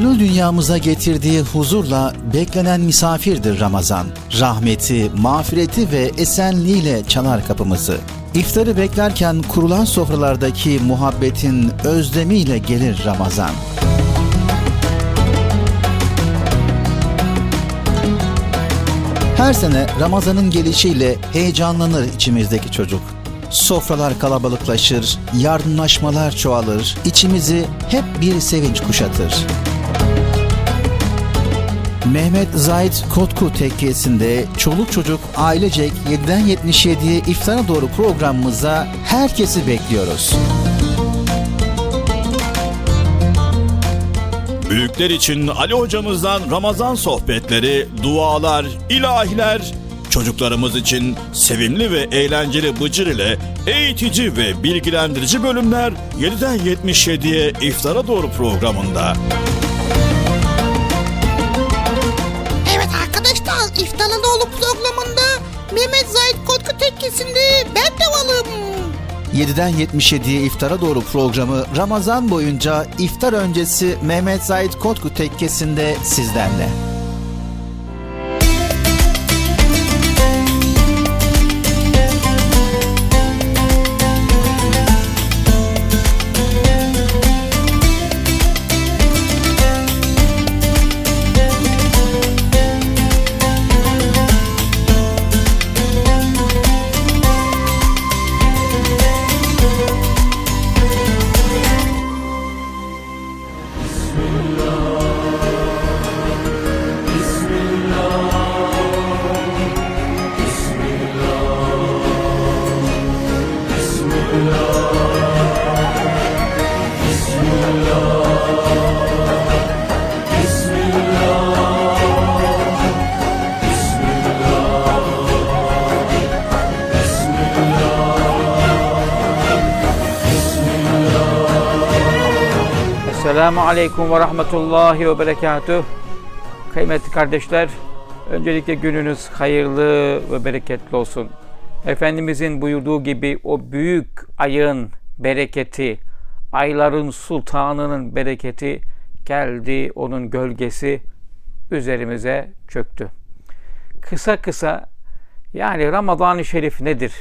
Gönül dünyamıza getirdiği huzurla beklenen misafirdir Ramazan. Rahmeti, mağfireti ve esenliğiyle çalar kapımızı. İftarı beklerken kurulan sofralardaki muhabbetin özlemiyle gelir Ramazan. Her sene Ramazan'ın gelişiyle heyecanlanır içimizdeki çocuk. Sofralar kalabalıklaşır, yardımlaşmalar çoğalır, içimizi hep bir sevinç kuşatır. Mehmet Zahit Kotku Tekkesi'nde çoluk çocuk ailecek 7'den 77'ye iftara doğru programımıza herkesi bekliyoruz. Büyükler için Ali hocamızdan Ramazan sohbetleri, dualar, ilahiler, çocuklarımız için sevimli ve eğlenceli bıcır ile eğitici ve bilgilendirici bölümler 7'den 77'ye iftara doğru programında. Tekkesi'nde ben de varım. 7'den 77'ye iftara doğru programı Ramazan boyunca iftar öncesi Mehmet Zahit Kotku Tekkesi'nde sizlerle. Esselamu Aleyküm ve Rahmetullahi ve Berekatuh. Kıymetli kardeşler, öncelikle gününüz hayırlı ve bereketli olsun. Efendimizin buyurduğu gibi o büyük ayın bereketi, ayların sultanının bereketi geldi, onun gölgesi üzerimize çöktü. Kısa kısa yani Ramazan-ı Şerif nedir?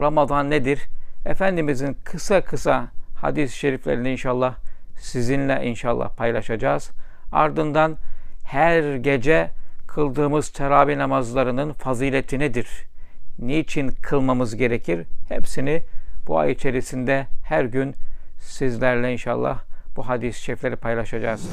Ramazan nedir? Efendimizin kısa kısa hadis-i şeriflerini inşallah sizinle inşallah paylaşacağız. Ardından her gece kıldığımız teravih namazlarının fazileti nedir? Niçin kılmamız gerekir? Hepsini bu ay içerisinde her gün sizlerle inşallah bu hadis-i şerifleri paylaşacağız.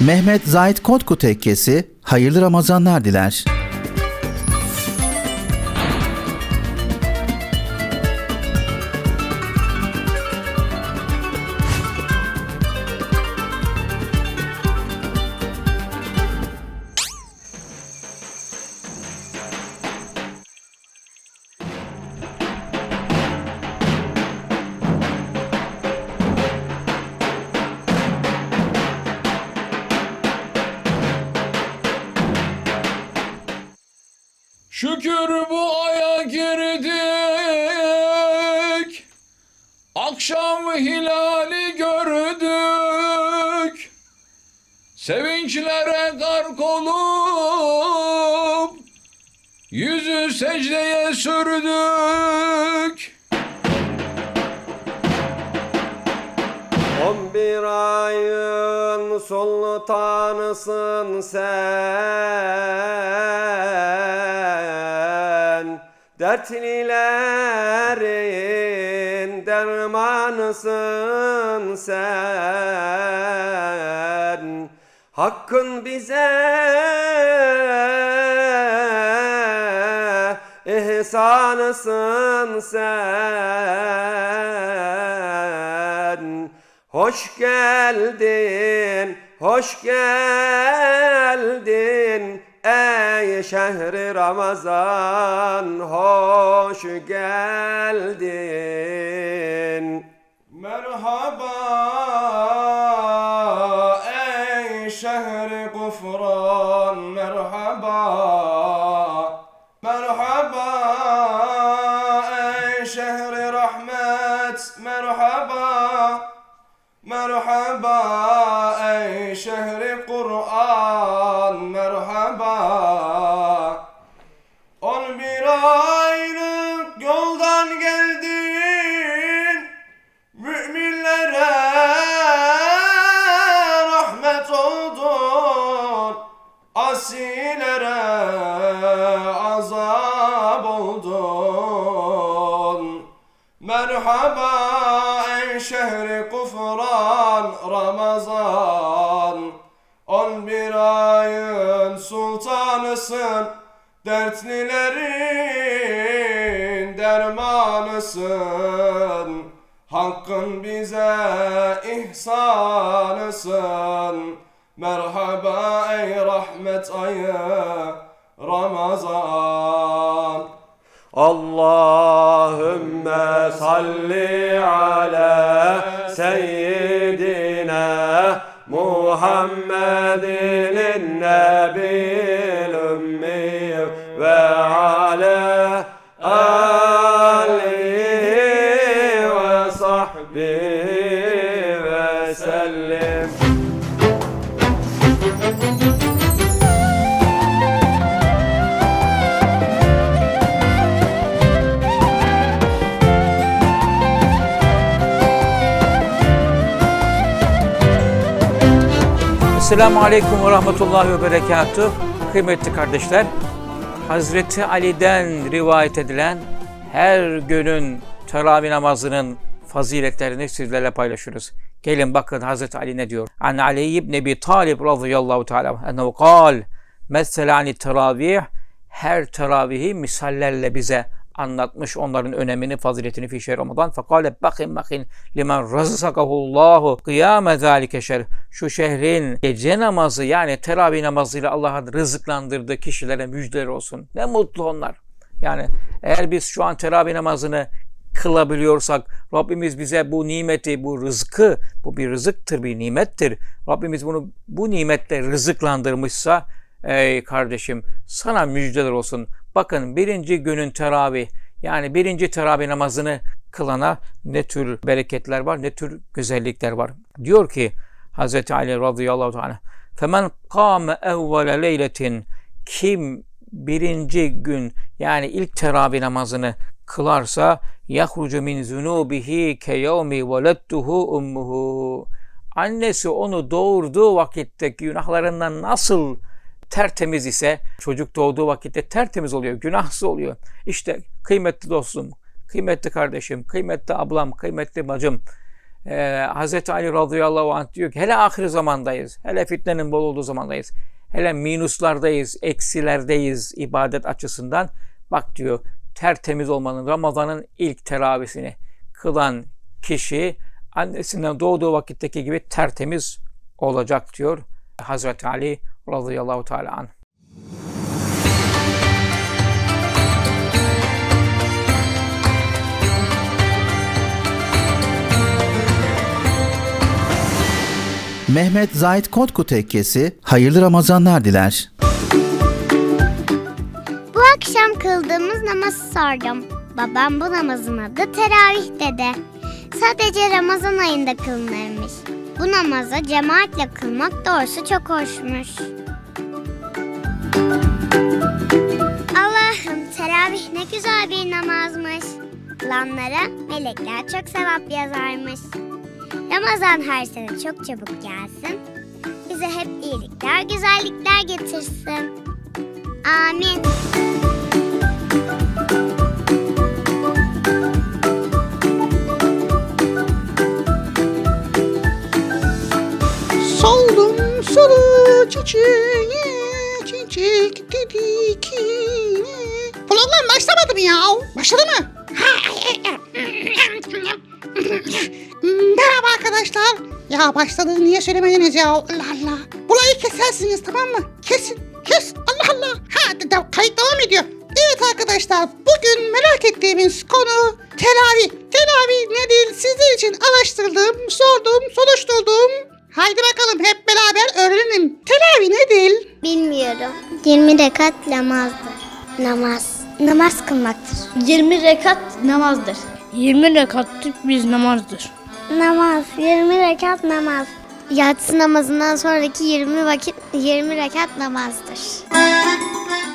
Mehmet Zahit Kotku Tekkesi hayırlı Ramazanlar diler. Akşam hilali gördük. Sevinçlere gark olup yüzü secdeye sürdük. On bir ayın sultanısın sen Dertlilerin dermanısın sen? Hakkın bize ihsanısın sen. Hoş geldin, hoş geldin ey şehri Ramazan hoş geldin. Merhaba Ramazan. On bir ayın sultanısın Dertlilerin dermanısın. Hakkın bize ihsanısın. Merhaba ey rahmet ayı Ramazan. Allahümme salli ala seyyidina Muhammedin nebil Esselamu Aleyküm ve Rahmetullahi ve Berekatuh. Kıymetli kardeşler, Hazreti Ali'den rivayet edilen her günün teravih namazının faziletlerini sizlerle paylaşıyoruz. Gelin bakın Hazreti Ali ne diyor? An Ali ibn Ebi Talib radıyallahu teala ennehu kal Mesela teravih her teravihi misallerle bize anlatmış onların önemini, faziletini fi şehir Ramazan. Fekale bakın bakın limen razakahullahu kıyame zalike şer. Şu şehrin gece namazı yani teravih namazıyla Allah'ın rızıklandırdığı kişilere müjdeler olsun. Ne mutlu onlar. Yani eğer biz şu an teravih namazını kılabiliyorsak Rabbimiz bize bu nimeti, bu rızkı, bu bir rızıktır, bir nimettir. Rabbimiz bunu bu nimetle rızıklandırmışsa ey kardeşim sana müjdeler olsun. Bakın birinci günün teravih yani birinci teravih namazını kılana ne tür bereketler var, ne tür güzellikler var. Diyor ki Hz. Ali radıyallahu teala Femen kâme evvele leyletin kim birinci gün yani ilk teravih namazını kılarsa yahrucu min zunubihi ke yevmi velettuhu annesi onu doğurduğu vakitteki günahlarından nasıl tertemiz ise çocuk doğduğu vakitte tertemiz oluyor, günahsız oluyor. İşte kıymetli dostum, kıymetli kardeşim, kıymetli ablam, kıymetli bacım. Ee, Hz. Ali radıyallahu anh diyor ki hele ahir zamandayız, hele fitnenin bol olduğu zamandayız. Hele minuslardayız, eksilerdeyiz ibadet açısından. Bak diyor tertemiz olmanın Ramazan'ın ilk teravisini kılan kişi annesinden doğduğu vakitteki gibi tertemiz olacak diyor Hazreti Ali radıyallahu teala anh. Mehmet Zahit Kotku Tekkesi hayırlı Ramazanlar diler. Bu akşam kıldığımız namazı sordum. Babam bu namazın adı teravih dedi. Sadece Ramazan ayında kılınırmış. Bu namazı cemaatle kılmak doğrusu çok hoşmuş. Allah'ım teravih ne güzel bir namazmış. Kılanlara melekler çok sevap yazarmış. Ramazan her sene çok çabuk gelsin. Bize hep iyilikler, güzellikler getirsin. Amin. Çiçeğe çiçek dedikine. Program başlamadı mı ya? Başladı mı? Merhaba arkadaşlar. Ya başladı niye söylemediniz ya? Allah Allah. Burayı kesersiniz tamam mı? Kesin. Kes. Allah Allah. Ha de, de- kayıt devam ediyor. Evet arkadaşlar bugün merak ettiğimiz konu teravih. Teravih nedir? Sizler için araştırdım, sordum, soruşturdum. Haydi bakalım hep beraber öğrenelim. Teravih nedir? Bilmiyorum. 20 rekat namazdır. Namaz. Namaz kılmaktır. 20 rekat namazdır. 20 rekatlık bir namazdır. Namaz, 20 rekat namaz. Yatsı namazından sonraki 20 vakit 20 rekat namazdır.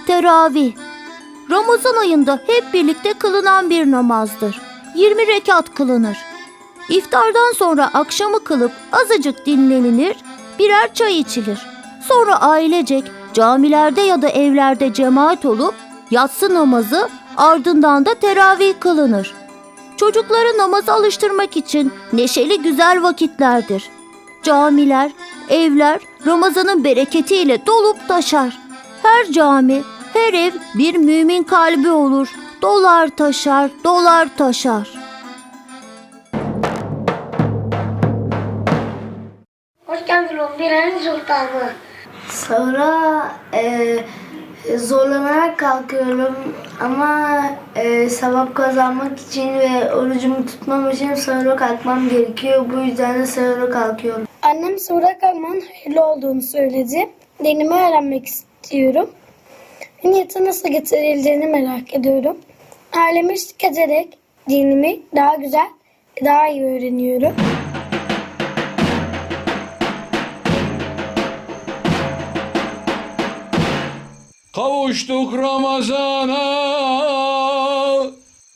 Teravih Ramazan ayında hep birlikte kılınan bir namazdır. 20 rekat kılınır. İftardan sonra akşamı kılıp azıcık dinlenilir, birer çay içilir. Sonra ailecek camilerde ya da evlerde cemaat olup yatsı namazı ardından da teravih kılınır. Çocukları namaza alıştırmak için neşeli güzel vakitlerdir. Camiler, evler Ramazan'ın bereketiyle dolup taşar. Her cami, her ev bir mümin kalbi olur. Dolar taşar, dolar taşar. Geldin 11 ayın sultanı. Sonra e, zorlanarak kalkıyorum ama e, sevap kazanmak için ve orucumu tutmam için sahura kalkmam gerekiyor. Bu yüzden de sahura kalkıyorum. Annem sahura kalkmanın hayırlı olduğunu söyledi. Dinimi öğrenmek istiyorum. Niyete nasıl getirildiğini merak ediyorum. Aileme eşlik ederek dinimi daha güzel, daha iyi öğreniyorum. Kavuştuk Ramazan'a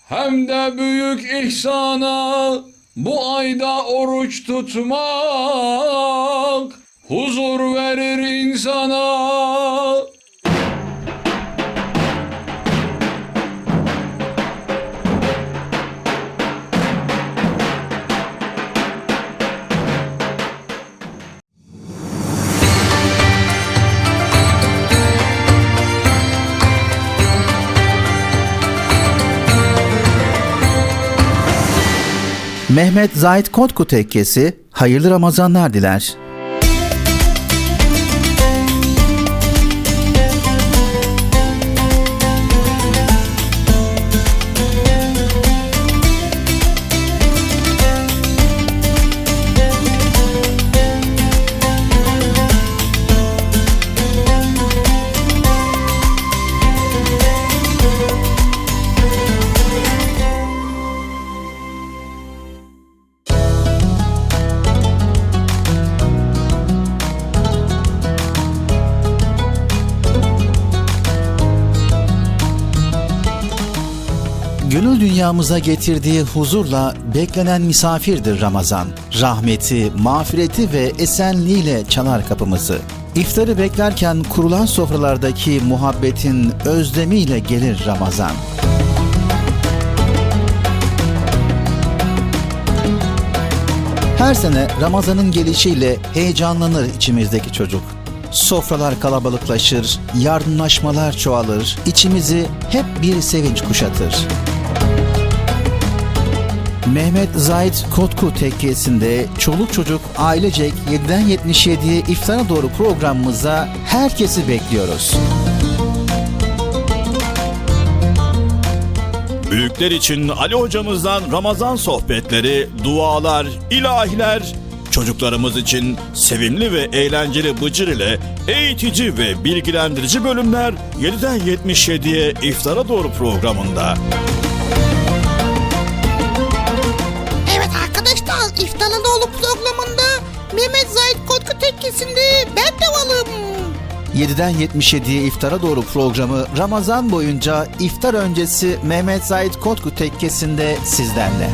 hem de büyük ihsana bu ayda oruç tutmak huzur verir insana. Mehmet Zahit Kotku Tekkesi hayırlı Ramazanlar diler. Dünyamıza getirdiği huzurla beklenen misafirdir Ramazan. Rahmeti, mağfireti ve esenliğiyle çalar kapımızı. İftarı beklerken kurulan sofralardaki muhabbetin özlemiyle gelir Ramazan. Her sene Ramazan'ın gelişiyle heyecanlanır içimizdeki çocuk. Sofralar kalabalıklaşır, yardımlaşmalar çoğalır, içimizi hep bir sevinç kuşatır. Mehmet Zahit Kotku Tekkesi'nde çoluk çocuk ailecek 7'den 77'ye iftara doğru programımıza herkesi bekliyoruz. Büyükler için Ali hocamızdan Ramazan sohbetleri, dualar, ilahiler, çocuklarımız için sevimli ve eğlenceli bıcır ile eğitici ve bilgilendirici bölümler 7'den 77'ye iftara doğru programında. Tekkesi'nde ben de varım. 7'den 77'ye iftara doğru programı Ramazan boyunca iftar öncesi Mehmet Zahit Kotku Tekkesi'nde sizlerle.